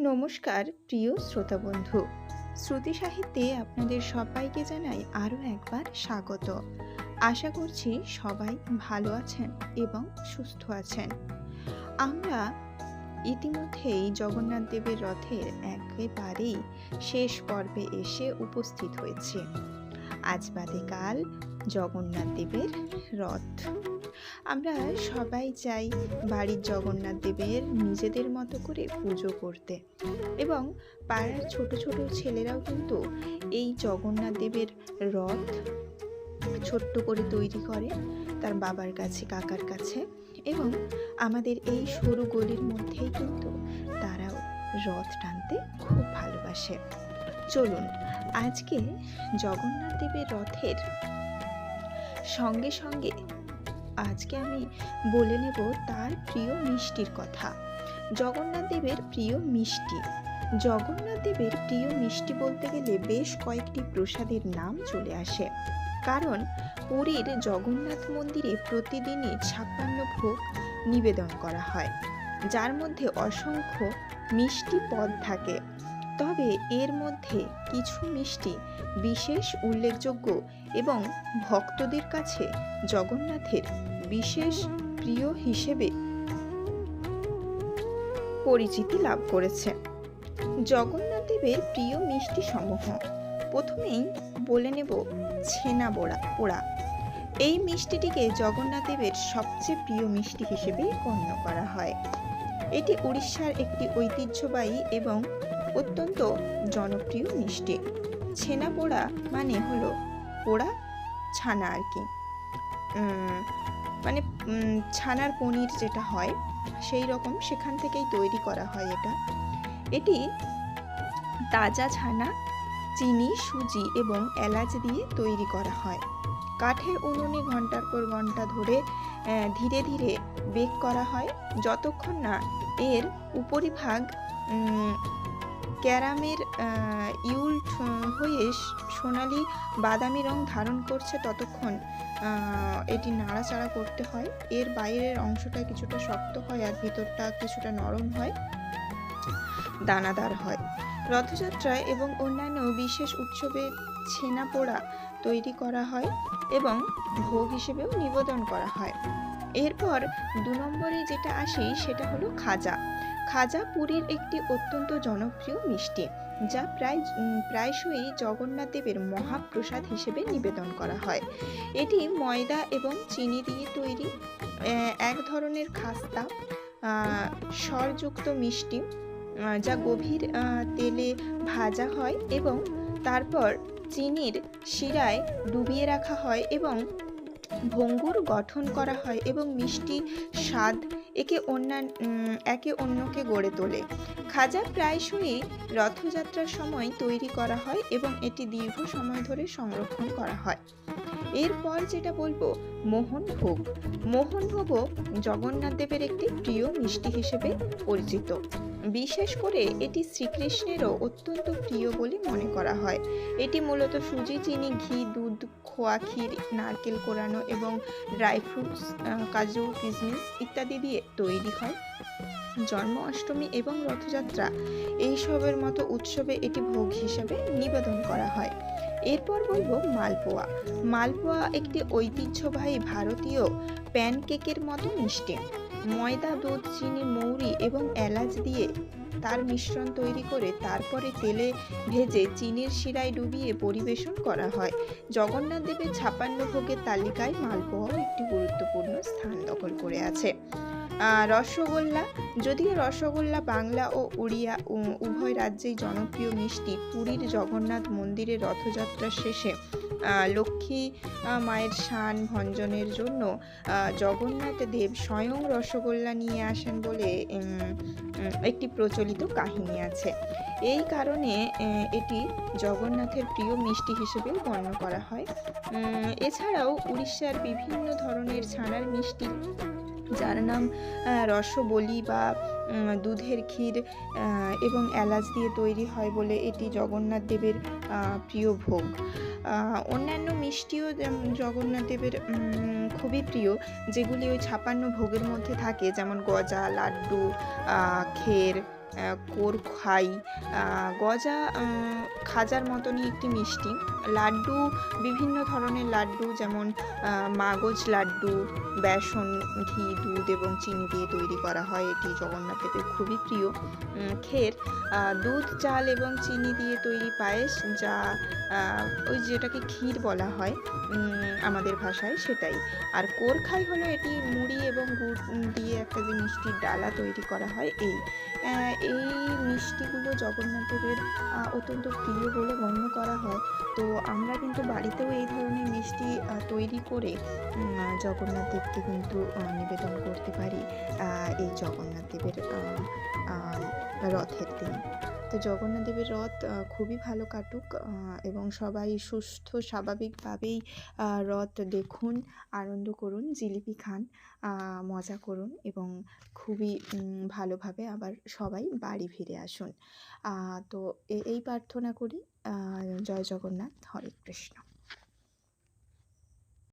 নমস্কার, প্রিয় শ্রোতা বন্ধু। শ্রুতি সাহিত্যে আপনাদের সবাইকে জানাই আরও একবার স্বাগত। আশা করছি সবাই ভালো আছেন এবং সুস্থ আছেন। আমরা ইতিমধ্যেই জগন্নাথ দেবের রথের একেবারেই শেষ পর্বে এসে উপস্থিত হয়েছে। আজ বাদে কাল জগন্নাথ দেবের রথ। আমরা সবাই চাই বাড়ির জগন্নাথ দেবের নিজেদের মতো করে পুজো করতে। এবং পাড়ার ছোট ছোট ছেলেরাও কিন্তু এই জগন্নাথ দেবের রথ ছোট্ট করে তৈরি করে তার বাবার কাছে, কাকার কাছে এবং আমাদের এই সরু গলির মধ্যেই কিন্তু তারাও রথ টানতে খুব ভালোবাসে। চলুন, আজকে জগন্নাথ দেবের রথের সঙ্গে সঙ্গে আজকে আমি বলে নেব তার প্রিয় মিষ্টির কথা। জগন্নাথ দেবের প্রিয় মিষ্টি। জগন্নাথ দেবের প্রিয় মিষ্টি বলতে গেলে বেশ কয়েকটি প্রসাদের নাম চলে আসে। কারণ পুরীর জগন্নাথ মন্দিরে প্রতিদিনই ছাপ্পান্ন ভোগ নিবেদন করা হয়। যার মধ্যে অসংখ্য মিষ্টি পদ থাকে। তবে এর মধ্যে কিছু মিষ্টি বিশেষ উল্লেখযোগ্য এবং ভক্তদের কাছে জগন্নাথের বিশেষ প্রিয় হিসেবে পরিচিতি লাভ করেছে। জগন্নাথ দেবের প্রিয় মিষ্টি সমূহ। প্রথমেই বলে নেব ছেনা বোড়া, পোড়া। এই মিষ্টিটিকে জগন্নাথ দেবের সবচেয়ে প্রিয় মিষ্টি হিসেবে গণ্য করা হয়। এটি উড়িষ্যার একটি ঐতিহ্যবাহী এবং অত্যন্ত জনপ্রিয় মিষ্টি। ছেনা পোড়া মানে হলো পোড়া ছানা আর কি। মানে ছানার পনির যেটা হয়, সেই রকম সেখান থেকেই তৈরি করা হয় এটা। এটি তাজা ছানা, চিনি, সুজি এবং এলাচ দিয়ে তৈরি করা হয়। কাঠের উনুনে ঘণ্টার পর ঘণ্টা ধরে ধীরে ধীরে বেক করা হয়। যতক্ষণ না এর উপরিভাগ ক্যারামের ইউল্ট হয়ে সোনালি বাদামি রং ধারণ করছে ততক্ষণ। এটি নাড়াচাড়া করতে হয়। এর বাইরের অংশটা কিছুটা শক্ত হয় আর ভিতরটা কিছুটা নরম হয়। দানাদার হয়। রথযাত্রায় এবং অন্যান্য বিশেষ উৎসবে ছেনা পোড়া তৈরি করা হয় এবং ভোগ হিসেবেও নিবেদন করা হয়। এরপর দু নম্বরে যেটা আসি সেটা হলো খাজা। খাজা পুরীর একটি অত্যন্ত জনপ্রিয় মিষ্টি, যা প্রায় প্রায়শই জগন্নাথ দেবের মহাপ্রসাদ হিসেবে নিবেদন করা হয়। এটি ময়দা এবং চিনি দিয়ে তৈরি এক ধরনের খাস্তা স্বরযুক্ত মিষ্টি যা গভীর তেলে ভাজা হয় এবং তারপর চিনির শিরায় ডুবিয়ে রাখা হয় এবং ভঙ্গুর গঠন করা হয় এবং মিষ্টি স্বাদ একে অন্যান্য একে অন্যকে গড়ে তোলে। খাজা প্রায়শই রথযাত্রার সময় তৈরি করা হয় এবং এটি দীর্ঘ সময় ধরে সংরক্ষণ করা হয়। এরপর যেটা বলব মোহনভোগ মোহনভোগও জগন্নাথ দেবের একটি প্রিয় মিষ্টি হিসেবে পরিচিত। বিশেষ করে এটি শ্রীকৃষ্ণেরও অত্যন্ত প্রিয় বলে মনে করা হয়। এটি মূলত সুজি, চিনি, ঘি, দুধ, খোয়া ক্ষীর, নারকেল কোরানো এবং ড্রাই ফ্রুটস কাজু কিশমিশ ইত্যাদি দিয়ে তৈরি হয়। জন্ম অষ্টমী এবং রথযাত্রা এইসবের মতো উৎসবে এটি ভোগ হিসাবে নিবেদন করা হয়। এরপর বলব মালপোয়া। মালপোয়া একটি ঐতিহ্যবাহী ভারতীয় প্যানকেকের মতো মিষ্টি। ময়দা, দুধ, চিনি, মৌরি এবং এলাচ দিয়ে তার মিশ্রণ তৈরি করে তারপরে তেলে ভেজে চিনির শিরায় ডুবিয়ে পরিবেশন করা হয়। জগন্নাথ দেবের ছাপান্ন ভোগের তালিকায় মালপোয়াও একটি গুরুত্বপূর্ণ স্থান দখল করে আছে। রসগোল্লা, যদিও রসগোল্লা বাংলা ও উড়িয়া উভয় রাজ্যেই জনপ্রিয় মিষ্টি, পুরীর জগন্নাথ মন্দিরে রথযাত্রার শেষে লক্ষ্মী মায়ের শান ভঞ্জনের জন্য জগন্নাথ দেব স্বয়ং রসগোল্লা নিয়ে আসেন বলে একটি প্রচলিত কাহিনী আছে। এই কারণে এটি জগন্নাথের প্রিয় মিষ্টি হিসেবেও গণ্য করা হয়। এছাড়াও উড়িষ্যার বিভিন্ন ধরনের ছানার মিষ্টি যার নাম রসবলি বা দুধের ক্ষীর এবং এলাচ দিয়ে তৈরি হয় বলে এটি জগন্নাথ দেবের প্রিয় ভোগ। অন্যান্য মিষ্টিও জগন্নাথ দেবের খুবই প্রিয়, যেগুলি ওই ছাপান্ন ভোগের মধ্যে থাকে, যেমন গজা, লাড্ডু ক্ষীর কোর খাই। গজা খাজার মতনই একটি মিষ্টি। লাড্ডু, বিভিন্ন ধরনের লাড্ডু যেমন মাগজ লাড্ডু, বেসন, ঘি, দুধ এবং চিনি দিয়ে তৈরি করা হয়। এটি জগন্নাথ খুবই প্রিয়। ক্ষীর দুধ, চাল এবং চিনি দিয়ে তৈরি পায়েস যা ওই যেটাকে ক্ষীর বলা হয় আমাদের ভাষায় সেটাই। আর কোরখাই হলো এটি মুড়ি এবং গুড় দিয়ে একটা যে মিষ্টির ডালা তৈরি করা হয়, এই। এই মিষ্টিগুলো জগন্নাথদেবের অত্যন্ত প্রিয় বলে গণ্য করা হয়। তো আমরা কিন্তু বাড়িতেও এই ধরনের মিষ্টি তৈরি করে জগন্নাথদেবকে কিন্তু নিবেদন করতে পারি এই জগন্নাথ দেবের আহ, আহ, রথের দিন। তো জগন্নাথ দেবের রথ খুবই ভালো কাটুক এবং সবাই সুস্থ, স্বাভাবিকভাবেই রথ দেখুন, আনন্দ করুন, জিলিপি খান মজা করুন এবং খুবই ভালোভাবে আবার সবাই বাড়ি ফিরে আসুন। তো এই প্রার্থনা করি জয় জগন্নাথ, হরে কৃষ্ণ।